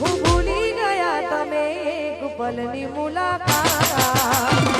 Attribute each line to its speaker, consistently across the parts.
Speaker 1: હું ભૂલી ગયા તમે એક પલની મુલાકાત.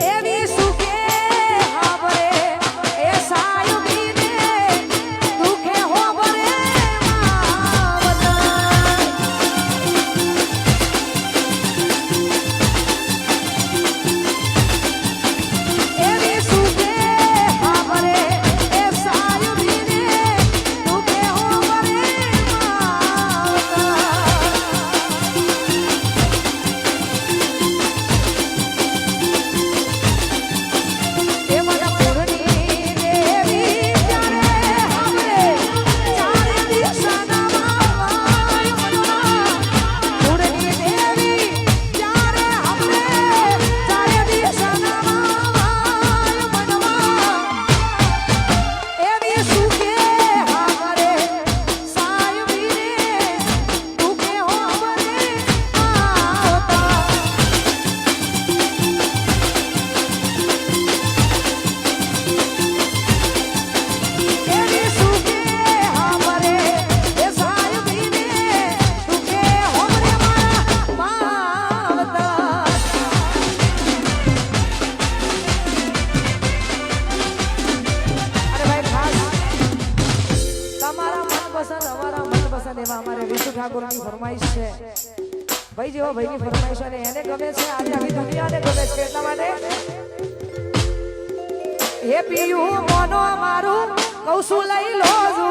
Speaker 1: Every ઠાકોરની ફરમાઈશ છે. ભાઈ જેવા ભાઈની ફરમાઈશ અને એને ગમે છે, આજે આવી દુનિયાને ગમે છે, એટલા માટે હે પીયુ મોનો મારું, કૌશું લઈ લો જો